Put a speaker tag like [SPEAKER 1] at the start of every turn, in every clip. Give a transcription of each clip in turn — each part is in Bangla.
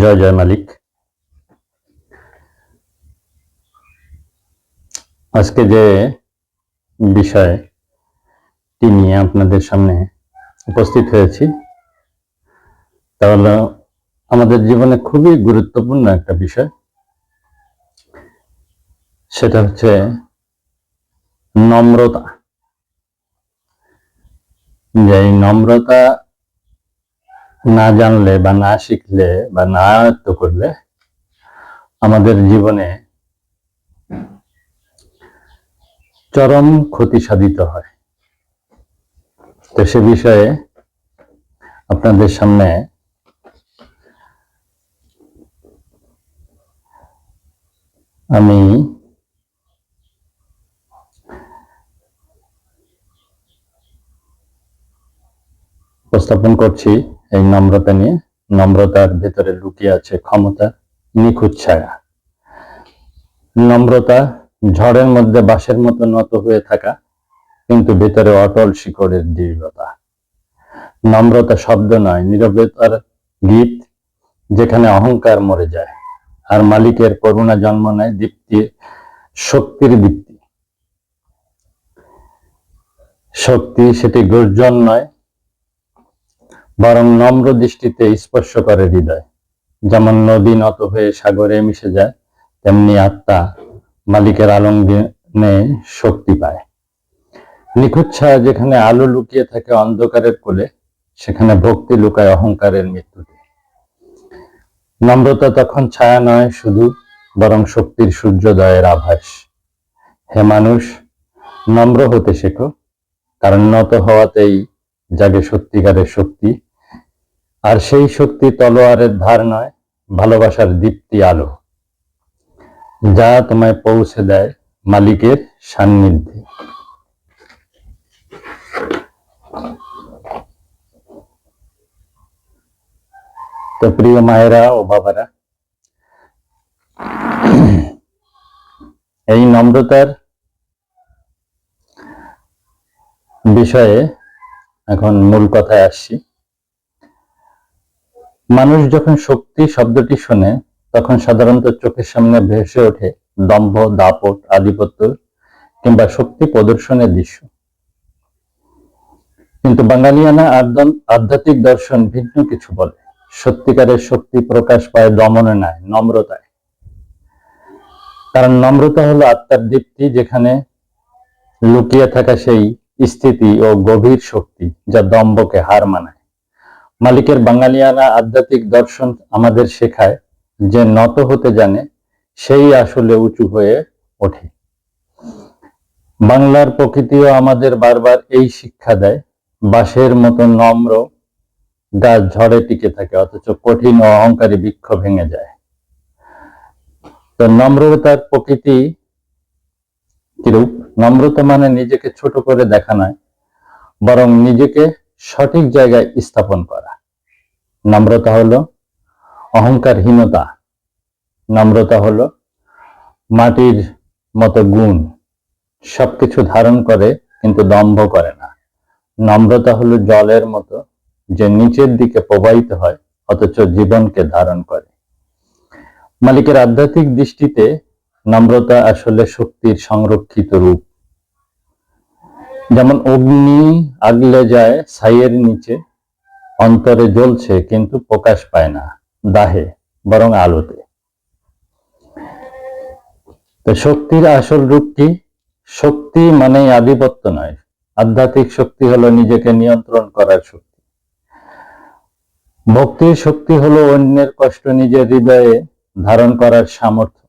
[SPEAKER 1] জয় জয় মালিক আজকে যে বিষয়টি নিয়ে আপনাদের সামনে উপস্থিত হয়েছি, তা হলো আমাদের জীবনে খুবই গুরুত্বপূর্ণ একটা বিষয়। সেটা হচ্ছে নম্রতা। যে নম্রতা না জানলে বা না শিখলে বা না আয়ত্ত করলে আমাদের জীবনে চরম ক্ষতি সাধিত হয়। তো সে বিষয়ে আপনাদের সামনে আমি উপস্থাপন করছি। এই নম্রতা নিয়ে, নম্রতার ভেতরে লুকিয়ে আছে ক্ষমতা, নিখুঁত ছায়া। নম্রতা ঝড়ের মধ্যে বাঁশের মতো নত হয়ে থাকা, কিন্তু ভেতরে অটল শিকড়ের দৃঢ়তা। নম্রতা শব্দ নয়, নীরবতার গীত, যেখানে অহংকার মরে যায়, আর মালিকের করুণা জন্ম নেয় দীপ্তি, শক্তির দীপ্তি। শক্তি সেটি গর্জন নয় বরং নম্র দৃষ্টিতে স্পর্শ করে হৃদয়। যেমন নদী নত হয়ে সাগরে মিশে যায়, তেমনি আত্মা মালিকের আলঙ্গনে শক্তি পায়। নিখুঁত ছায়া যেখানে আলো লুকিয়ে থাকে অন্ধকারের কোলে, সেখানে ভক্তি লুকায় অহংকারের মৃত্যুতে। নম্রতা তখন ছায়া নয় শুধু, বরং শক্তির সূর্যোদয়ের আভাস। হে মানুষ, নম্র হতে শেখো, কারণ নত হওয়াতেই জাগে সত্যিকারের শক্তি। আর সেই শক্তি তলোয়ারের ধার নয়, ভালোবাসার দীপ্তি আলো। যা তোমায় পৌঁছে দেয় মালিকের সান্নিধ্যে। তো প্রিয় মায়েরা ও বাবারা, এই নম্রতার বিষয়ে এখন মূল কথায় আসছি। মানুষ যখন শক্তি শব্দটি শোনে, তখন সাধারণত চোখের সামনে ভেসে ওঠে দম্ভ, দাপট, আধিপত্য কিংবা শক্তি প্রদর্শনের দৃশ্য। কিন্তু বাঙালিয়ানা আধ্যাত্মিক দর্শন ভিন্ন কিছু বলে। সত্যিকারের শক্তি প্রকাশ পায় দমনে নয় নম্রতায়। কারণ নম্রতা হলো আত্মার দীপ্তি, যেখানে লুকিয়ে থাকা সেই স্থিতি ও গভীর শক্তি যা দম্ভকে হার মানায়। মালিকের বাঙালিয়ানা আধ্যাত্মিক দর্শন আমাদের শেখায় যে নত হতে জানে, সেই আসলে উঁচু হয়ে ওঠে। বাংলার প্রকৃতিও আমাদের বারবার এই শিক্ষা দেয়, বাঁশের মতো নম্র গাছ ঝড়ে টিকে থাকে, অথচ কঠিন ও অহংকারী বৃক্ষ ভেঙে যায়। তো নম্রতার প্রকৃতি কিরূপ? নম্রতা মানে নিজেকে ছোট করে দেখা নয়, বরং নিজেকে সঠিক জায়গায় স্থাপন করা। নম্রতা হলো অহংকারহীনতা। নম্রতা হলো মাটির মতো গুণ। সবকিছু ধারণ করে কিন্তু দম্ভ করে না। নম্রতা হলো জলের মতো যে নিচের দিকে প্রবাহিত হয়, অথচ জীবনকে ধারণ করে। মালিকের আধ্যাত্মিক দৃষ্টিতে নম্রতা আসলে শক্তির সংরক্ষিত রূপ। যেমন অগ্নি আগলে যায় ছাইয়ের নিচে, অন্তরে জ্বলছে কিন্তু প্রকাশ পায় না, দাহে, বরং আলোতে। তো শক্তির আসল রূপ কি? শক্তি মানে আধিপত্য নয়, আধ্যাত্মিক শক্তি হলো নিজেকে নিয়ন্ত্রণ করার শক্তি। ভক্তির শক্তি হলো অন্যের কষ্ট নিজের হৃদয়ে ধারণ করার সামর্থ্য।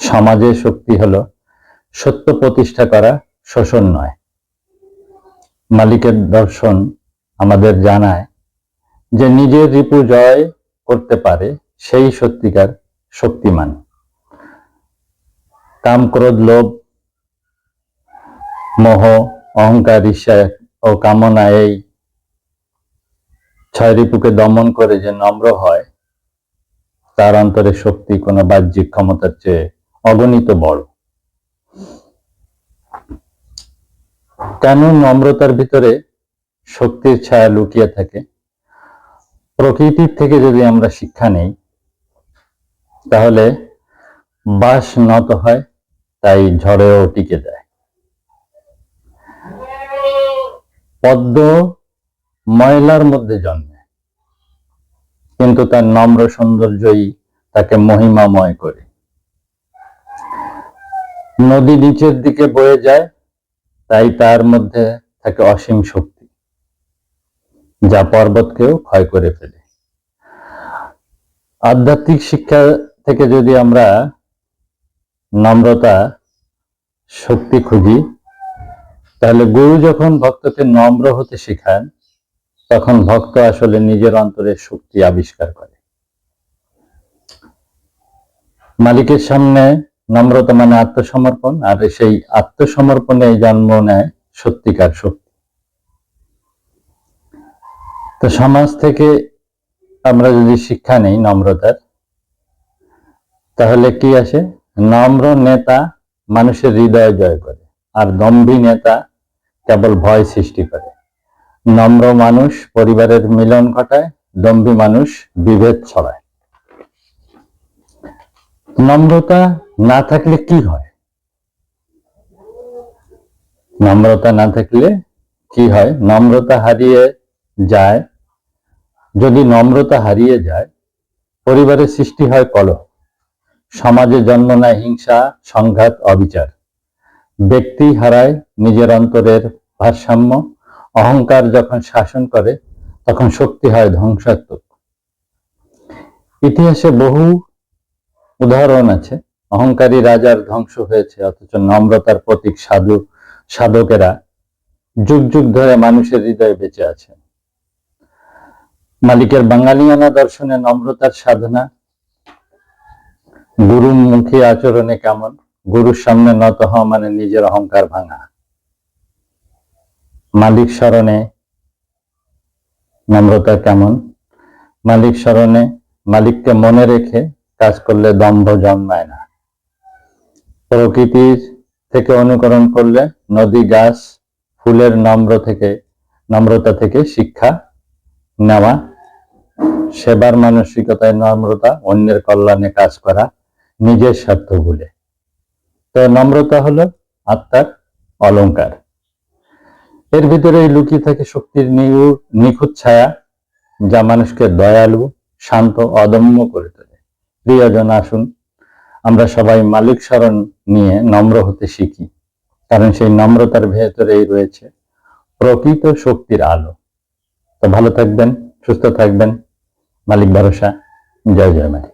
[SPEAKER 1] সমাজের শক্তি হলো সত্য প্রতিষ্ঠা করা শোষণ নয়। মালিকের দর্শন আমাদের জানায় যে নিজের রিপু জয় করতে পারে সেই সত্যিকার শক্তিমান। কাম ক্রোধ লোভ, মোহ, অহংকার, ঈর্ষা ও কামনা এই ছয় রিপুকে দমন করে যে নম্র হয়, তার অন্তরে শক্তি কোনো বাহ্যিক ক্ষমতার চেয়ে অগণিত বড়। কেন নম্রতার ভিতরে শক্তির ছায়া লুকিয়ে থাকে। প্রকৃতির থেকে যদি আমরা শিক্ষা নেই, তাহলে বাঁশ নত হয়, তাই ঝড়েও টিকে যায়। পদ্ম ময়লার মধ্যে জন্মে, কিন্তু তার নম্র সৌন্দর্যই তাকে মহিমাময় করে। নদী নিচের দিকে বয়ে যায় তাই তার মধ্যে থাকে অসীম শক্তি, যা পর্বতকেও ক্ষয় করে ফেলে। আধ্যাত্মিক শিক্ষা থেকে যদি আমরা নম্রতা, শক্তি খুঁজি, তাহলে গুরু যখন ভক্তকে নম্র হতে শেখান, তখন ভক্ত আসলে নিজের অন্তরের শক্তি আবিষ্কার করে। মালিকের সামনে নম্রতা মানে আত্মসমর্পণ, আর সেই আত্মসমর্পণে জন্ম নেয় সত্যিকার শক্তি। তো সমাজ থেকে আমরা যদি শিক্ষা নেই নম্রতার, তাহলে কি আসে? নম্র নেতা মানুষের হৃদয় জয় করে, আর দম্ভী নেতা কেবল ভয় সৃষ্টি করে। নম্র মানুষ পরিবারের মিলন ঘটায়, দম্ভী মানুষ বিভেদ ছড়ায়। নম্রতা না থাকলে কি হয়? নম্রতা না থাকলে কি হয়? নম্রতা হারিয়ে যায়। যদি নম্রতা হারিয়ে যায়, পরিবারের সৃষ্টি হয় কলহ। সমাজে জন্ম নেয় হিংসা, সংঘাত, অবিচার। ব্যক্তি হারায় নিজের অন্তরের ভারসাম্য। অহংকার যখন শাসন করে, তখন শক্তি হয় ধ্বংসাত্মক। ইতিহাসে বহু উদাহরণ আছে। অহংকারী রাজার ধ্বংস হয়েছে, অথচ নম্রতার প্রতীক সাধু, সাধকেরা যুগ যুগ ধরে মানুষের হৃদয়ে বেঁচে আছে মালিকের বাঙালিয়ানা দর্শনে নম্রতার সাধনা। গুরুর মুখী আচরণে কেমন? গুরুর সামনে নত হওয়া মানে নিজের অহংকার ভাঙা। মালিক স্মরণে নম্রতা কেমন? মালিক স্মরণে মালিককে মনে রেখে কাজ করলে দম্ভ জন্মায় না। প্রকৃতির থেকে অনুকরণ করলে নদী, গাছ, ফুলের নম্র থেকে, নম্রতা থেকে শিক্ষা নেওয়া, সেবার মানসিকতায় নম্রতা, অন্যের কল্যাণে কাজ করা, নিজের স্বার্থ ভুলে। তো নম্রতা হলো আত্মার অলংকার এর ভিতরে লুকিয়ে থাকে শক্তির নিখুঁত ছায়া, যা মানুষকে দয়ালু, শান্ত, অদম্য করে তোলে। প্রিয়জন, আসুন আমরা সবাই মালিক স্মরণ নিয়ে নম্র হতে শিখি, কারণ সেই নম্রতার ভেতরেই রয়েছে প্রকৃত শক্তির আলো। তো ভালো থাকবেন, সুস্থ থাকবেন। মালিক ভরসা। জয় জয় মালিক।